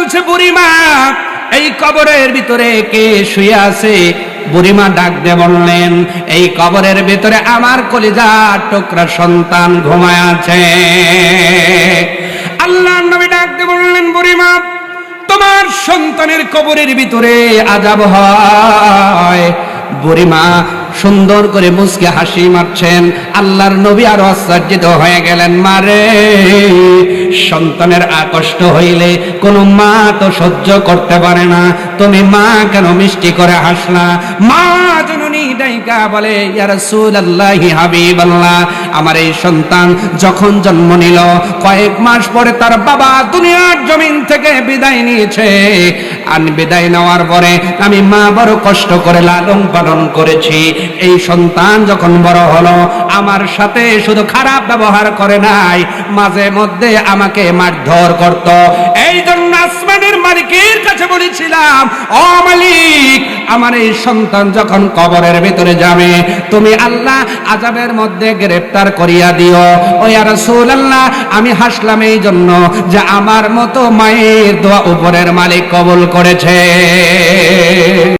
বলছে, বুড়িমা, এই কবরের ভিতরে কে শুয়ে আছে? বুড়িমা ডাক দিয়ে বললেন, এই কবরের ভিতরে আমার কলিজা টুকরা সন্তান ঘুমায় আছে। আল্লাহ নবী ডাক দিয়ে বললেন, বুড়িমা, তোমার সন্তানের কবরের ভিতরে আজাব হয়। বুড়িমা সুন্দর করে মুসকে হাসি মারছেন। আল্লাহর নবী আরও আশ্চর্যিত হয়ে গেলেন মারে সন্তানের আকষ্ট হইলে কোনো মা তো সহ্য করতে পারে না। তুমি মা কেন মিষ্টি করে হাসলা? মা ডাইকা বলে আমার এই সন্তান যখন জন্ম নিল, কয়েক মাস পরে তার বাবা দুনিয়ার জমিন থেকে বিদায় নিয়েছে। আর বিদায় নেওয়ার পরে আমি মা বড় কষ্ট করে লালন পালন করেছি। এই সন্তান যখন বড় হলো, আমার সাথে শুধু খারাপ ব্যবহার করে নাই, মাঝে মধ্যে আমাকে মারধর করত। এই জন্য আসমানের মালিকের কাছে বলেছিলাম, ও মালিক, আমার এই সন্তান যখন কবরের ভিতরে যাবে, তুমি আল্লাহ আজাবের মধ্যে গ্রেফতার করিয়া দিও। ও আল্লাহ আমি হাসলাম এই জন্য যে আমার মতো মায়ের দোয়া উপরের মালিক কবুল করেছে